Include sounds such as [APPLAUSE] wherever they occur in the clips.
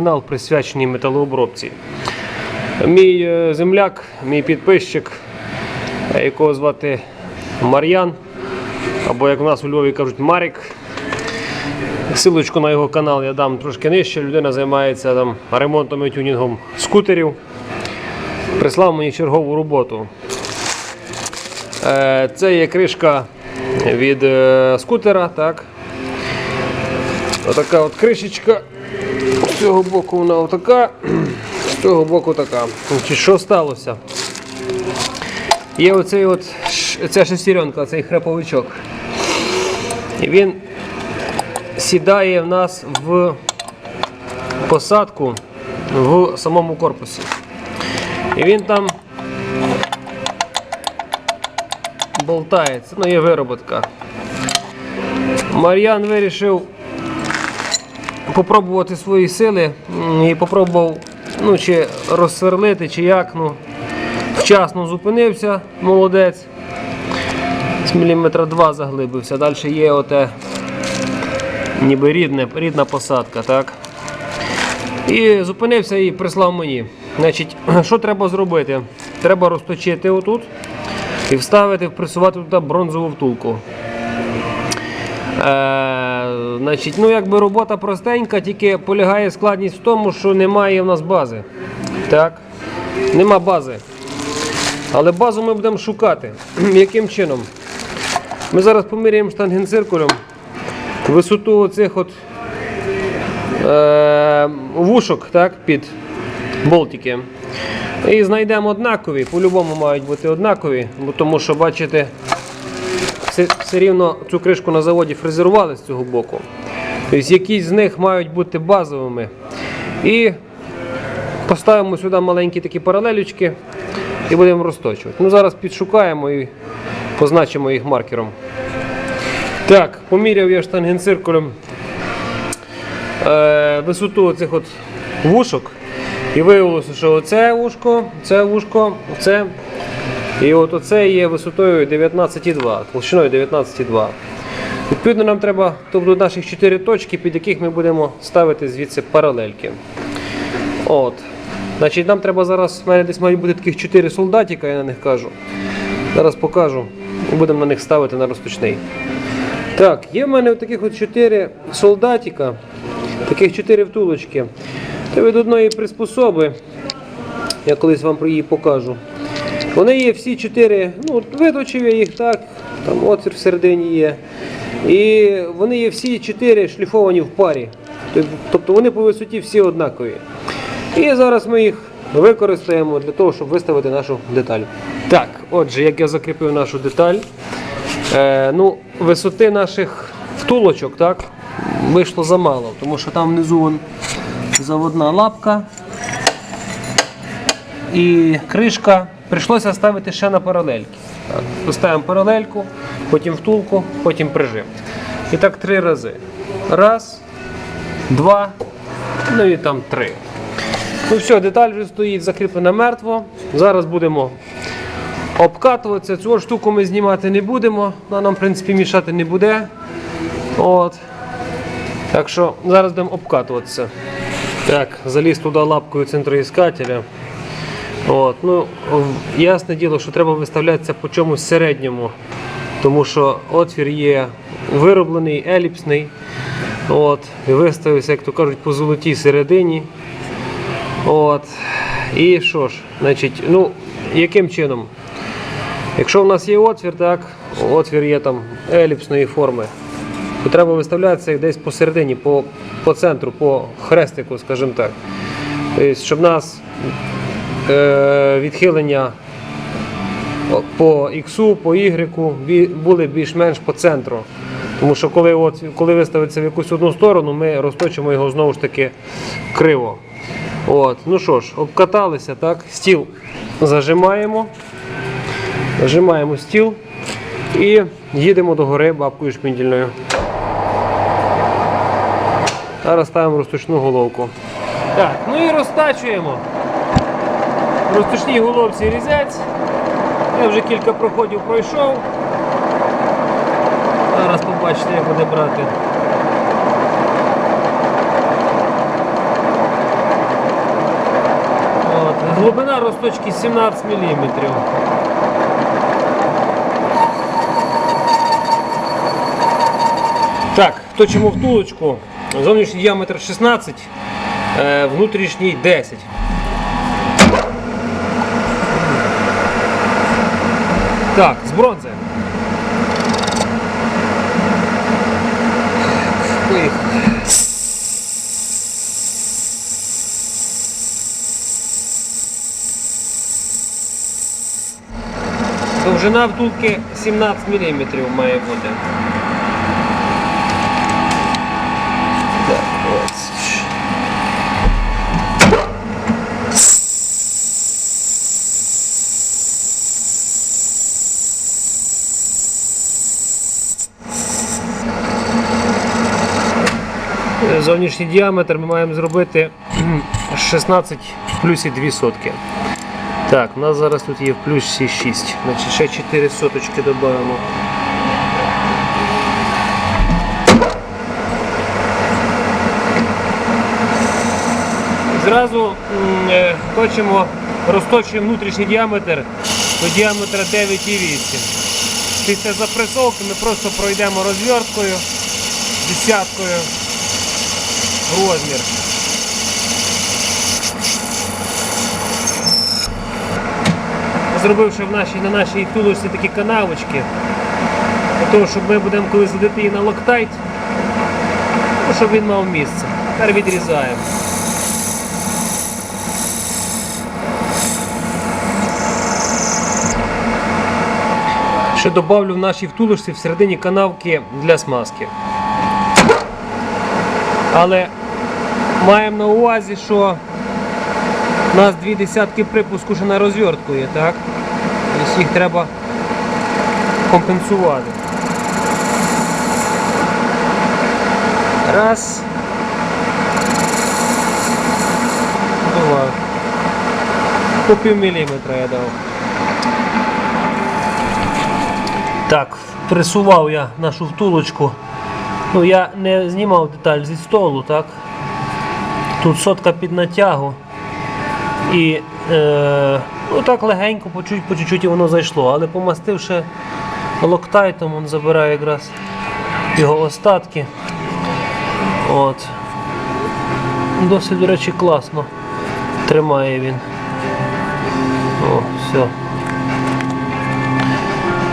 Канал присвячений металообробці. Мій е, земляк, мій підписчик, е, якого звати Мар'ян, або як у нас у Львові кажуть Марік. Силочку на його канал я дам трошки нижче. Людина займається там ремонтом і тюнінгом скутерів. Прислав мені чергову роботу. Е, Це є кришка від скутера. Так. Отака от кришечка. З цього боку вона отака, з цього боку така. Значить, Що сталося? Є оцей от, ця шестеренка, цей хреповичок. І він сідає в нас в посадку в самому корпусі. І він там болтається, ну є вироботка. Мар'ян вирішив попробувати свої сили і попробував ну, чи розсверлити, чи як. Ну, вчасно зупинився, молодець. З міліметра два заглибився. Далі є оте ніби рідне, рідна посадка. так? І зупинився і прислав мені. Значить, [CLEARS THROAT] що треба зробити? Треба розточити отут і вставити, впресувати туди бронзову втулку. Е, значить, ну якби робота простенька, тільки полягає складність в тому, що немає в нас бази. Так? Нема бази. Але базу ми будемо шукати. [CLEARS THROAT] Яким чином? Ми зараз поміряємо штангенциркулем висоту оцих от е, вушок так, під болтики. І знайдемо однакові, по-любому мають бути однакові, бо тому що, бачите, все, все рівно цю кришку на заводі фрезерували з цього боку. Тобто якісь з них мають бути базовими. І поставимо сюди маленькі такі паралелючки і будемо розточувати. Ну, зараз підшукаємо і позначимо їх маркером. Так, поміряв я штангенциркулем е, висоту цих от вушок. І виявилося, що оце вушко, це вушко, це. І от оце є висотою 19,2, толщиною 19,2. Відповідно, нам треба, тобто наших 4 точки, під яких ми будемо ставити звідси паралельки. От. Значить, нам треба зараз, в мене десь мають бути таких 4 солдатика, я на них кажу. Зараз покажу і будемо на них ставити на розпочний. Так, є в мене таких от 4 солдатика, таких 4 втулочки. Це від одної приспособи. Я колись вам про її покажу. Вони є всі 4, ну, от виточив я їх так, там отвір всередині є. І вони є всі 4 шліфовані в парі. Тобто вони по висоті всі однакові. І зараз ми їх використаємо для того, щоб виставити нашу деталь. Так, отже, як я закріпив нашу деталь. Е, ну, висоти наших втулочок так, вийшло замало, тому що там внизу вон заводна лапка і кришка. Прийшлося ставити ще на паралельки. Поставимо паралельку, потім втулку, потім прижим. І так три рази. Раз, два, ну і там три. Ну все, деталь вже стоїть закріплена мертво. Зараз будемо обкатуватися. Цю штуку ми знімати не будемо, вона нам в принципі мішати не буде. От. Так що зараз будемо обкатуватися. Так, заліз туди лапкою центроіскателя. От, ну, ясне діло, що треба виставлятися по чомусь середньому, тому що отвір є вироблений, еліпсний. От, виставився, як то кажуть, по золотій середині. От. І що ж, значить, ну, яким чином? Якщо у нас є отвір, так, отвір є там еліпсної форми, то треба виставлятися десь посередині, по, по центру, по хрестику, скажімо так. Тобто, щоб нас відхилення по X, по Y були більш-менш по центру. Тому що коли, от, коли виставиться в якусь одну сторону, ми розточимо його знову ж таки криво. От. Ну що ж, обкаталися, так? Стіл зажимаємо. Зажимаємо стіл і їдемо до гори бабкою шпіндільною. Зараз ставимо розточну головку. Так, ну і розтачуємо. В розточній головці різець. Я вже кілька проходів пройшов. Зараз побачите, як буде брати. Глибина росточки 17 мм. Так, точимо втулочку. Зовнішній діаметр 16, е, внутрішній 10. Так, з бронзи. Довжина втулки 17 мм має бути. Зовнішній діаметр ми маємо зробити 16 плюс і 2 сотки. Так, у нас зараз тут є в плюсі 6. Значить ще 4 соточки додаємо. Зразу е, точимо, розточуємо внутрішній діаметр до діаметра 9,8. Після запресовки ми просто пройдемо розверткою, десяткою розмір. Зробивши в нашій, на нашій тулочці такі канавочки, для того, щоб ми будемо коли садити її на локтайт, ну, щоб він мав місце. Тепер відрізаємо. Ще добавлю в нашій втулочці всередині канавки для смазки. Але маємо на увазі, що у нас дві десятки припуску ще на розвертку є, так? Тобто їх треба компенсувати. Раз. Два. По пів міліметра я дав. Так, присував я нашу втулочку. Ну, я не знімав деталь зі столу, так? Тут сотка під натягу. І е, ну, так легенько, по чуть по чуть-чуть воно зайшло. Але помастивши локтайтом, він забирає якраз його остатки. От. Досить, до речі, класно тримає він. О, все.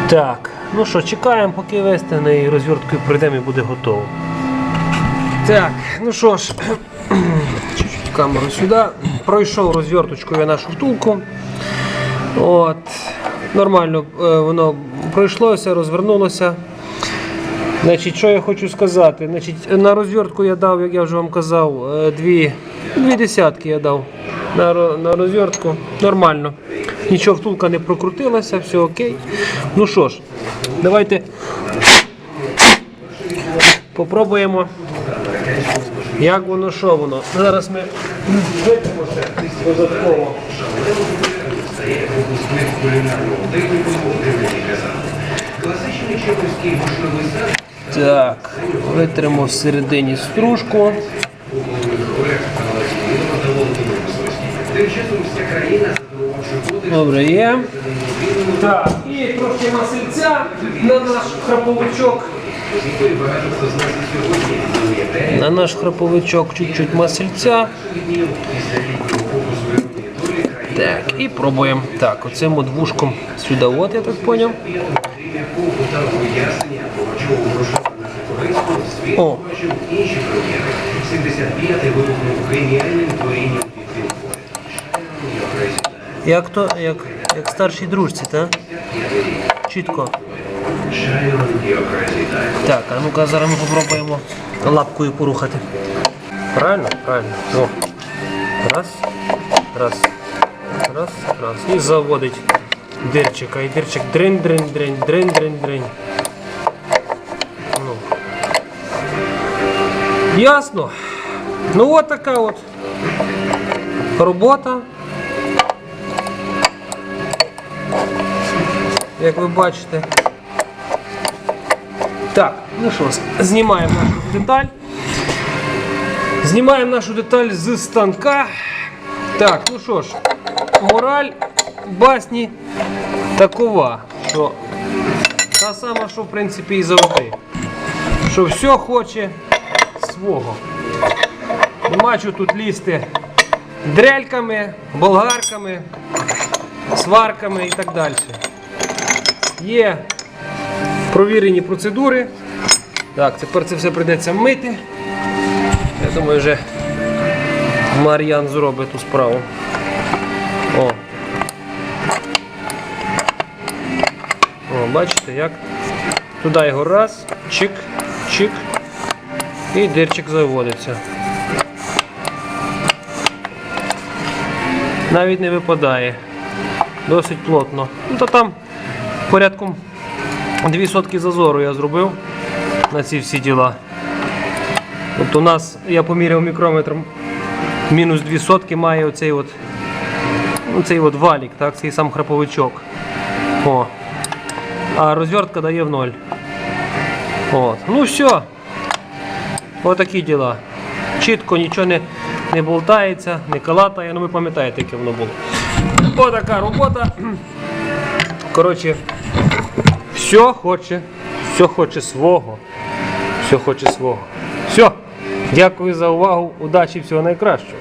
Так, ну що, чекаємо, поки вестане і розверткою пройдемо і буде готово. Так, ну що ж, [CLEARS THROAT] чуть-чуть камеру сюди. Пройшов розверточкою нашу втулку. От, нормально е, воно пройшлося, розвернулося. Значить, що я хочу сказати? Значить, на розвертку я дав, як я вже вам казав, е, дві, дві десятки я дав на, на розвертку. Нормально. Нічого втулка не прокрутилася, все окей. Ну що ж, давайте попробуємо. Як воно, що воно? Зараз ми вип'ємо ще додатково. Так, витримо всередині стружку. Добре, є. Так, і трохи масельця на наш храповичок. На наш храповичок чуть-чуть масельця. Так, і пробуємо. Так, оцим от вушком сюди, от я так зрозумів. О, 75-й вибухнув геніальним творінням як то, як, як старшій дружці, так? Чітко. Так, а ну-ка зараз ми попробуємо лапкою порухати. Правильно? Правильно. О. Раз, раз, раз, раз. І заводить дирчик дрин, дрин, дрин, дрин, дрин, дрин. Ну. Ясно. Ну от така от робота. Як ви бачите. Так, ну що, знімаємо нашу деталь. Знімаємо нашу деталь з станка. Так, ну що ж, мораль басні такова, що та сама, що в принципі і завжди. Що все хоче свого. Нема чого тут лізти дрельками, болгарками, сварками і так далі. Є провірені процедури. Так, тепер це все прийдеться мити. Я думаю, вже Мар'ян зробить ту справу. О. О, бачите, як? Туди його раз, чик, чик. І дирчик заводиться. Навіть не випадає. Досить плотно. Ну, то там порядком 2 сотки зазору я зробив на ці всі діла. Тобто у нас, я поміряв мікрометром, мінус 2 сотки має оцей от, ну, цей от валік, так, цей сам храповичок. О. А розвертка дає в ноль. От. Ну все. Отакі діла. Чітко нічого не, не болтається, не калатає. Ну ви пам'ятаєте, яке воно було. Отака робота. Коротше, все хоче, все хоче свого. Все хоче свого. Все. Дякую за увагу. Удачі, всього найкращого.